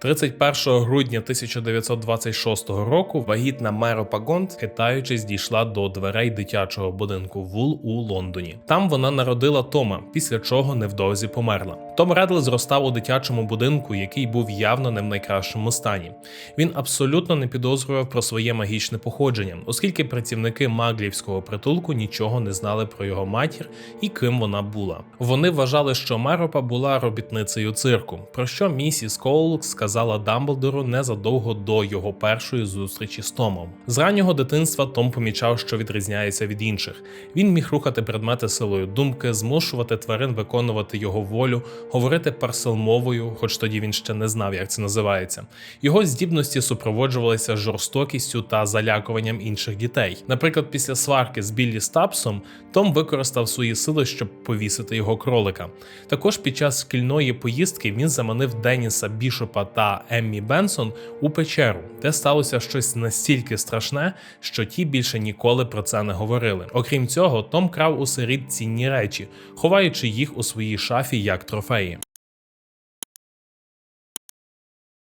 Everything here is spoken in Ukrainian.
31 грудня 1926 року вагітна Меро Пагонт, хитаючись, дійшла до дверей дитячого будинку Вул у Лондоні. Там вона народила Тома, після чого невдовзі померла. Том Редл зростав у дитячому будинку, який був явно не в найкращому стані. Він абсолютно не підозрював про своє магічне походження, оскільки працівники маглівського притулку нічого не знали про його матір і ким вона була. Вони вважали, що Меропа була робітницею цирку, про що місіс Коул сказала Дамблдору незадовго до його першої зустрічі з Томом. З раннього дитинства Том помічав, що відрізняється від інших. Він міг рухати предмети силою думки, змушувати тварин виконувати його волю, говорити парселмовою, хоч тоді він ще не знав, як це називається. Його здібності супроводжувалися жорстокістю та залякуванням інших дітей. Наприклад, після сварки з Біллі Стапсом Том використав свої сили, щоб повісити його кролика. Також під час шкільної поїздки він заманив Деніса Бішопа та Еммі Бенсон у печеру, де сталося щось настільки страшне, що ті більше ніколи про це не говорили. Окрім цього, Том крав у сиріт цінні речі, ховаючи їх у своїй шафі як طيب.